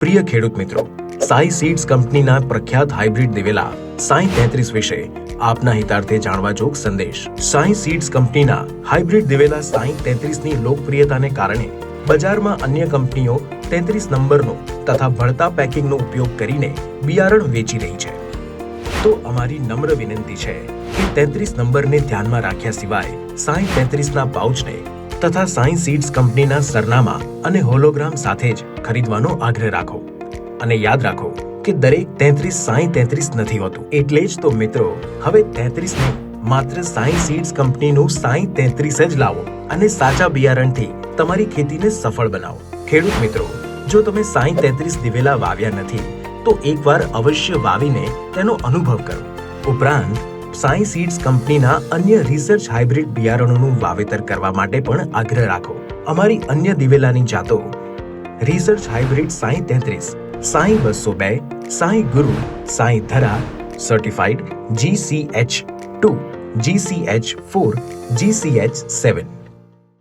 પ્રિય ખેડૂત મિત્રો, સાઈ સીડ્સ કંપનીના પ્રખ્યાત હાઇબ્રિડ દિવેલા સાઈ તેત્રીસ વિશે આપના હિતાર્થે જાણવા જોગ સંદેશ. સાઈ સીડ્સ કંપનીના હાઇબ્રિડ દિવેલા સાઈ તેત્રીસની લોકપ્રિયતાને કારણે બજારમાં અન્ય કંપનીઓ તેત્રીસ નંબરનો તથા ભળતા પેકિંગનો ઉપયોગ કરીને બિયારણ વેચી રહી છે. તો અમારી નમ્ર વિનંતી છે કે તેત્રીસ નંબરને ધ્યાનમાં રાખ્યા સિવાય સાઈ તેત્રીસના પાઉચને તથા સાઈ સીડ્સ કંપનીના સરનામા અને હોલોગ્રામ સાથે જ ખરીદવાનો આગ્રહ રાખો. અને યાદ રાખો કે દરેક તેત્રીસ સાઈ તેત્રીસ નથી હોતું. એટલે જ તો મિત્રો, હવે તેત્રીસ નહીં માત્ર સાઈ સીડ્સ કંપનીનું સાઈ તેત્રીસ જ લાવો અને સાચા બિયારણથી તમારી ખેતીને સફળ બનાવો. ખેડૂત મિત્રો, જો તમે સાઈ તેત્રીસ દિવેલા વાવ્યા નથી, તો એકવાર અવશ્ય વાવીને તેનો અનુભવ કરો. ઉપરાંત સાઈ સીડ્સ કંપનીના અન્ય રિસર્ચ હાઇબ્રિડ બિયારણોનું વાવેતર કરવા માટે પણ આગ્રહ રાખો. અમારી અન્ય દિવેલાની જાતો રિસર્ચ હાઇબ્રિડ સાઈ તેત્રીસ, સાઈ બસો બે, Sai Guru, Sai Dhara certified GCH two GCH four GCH seven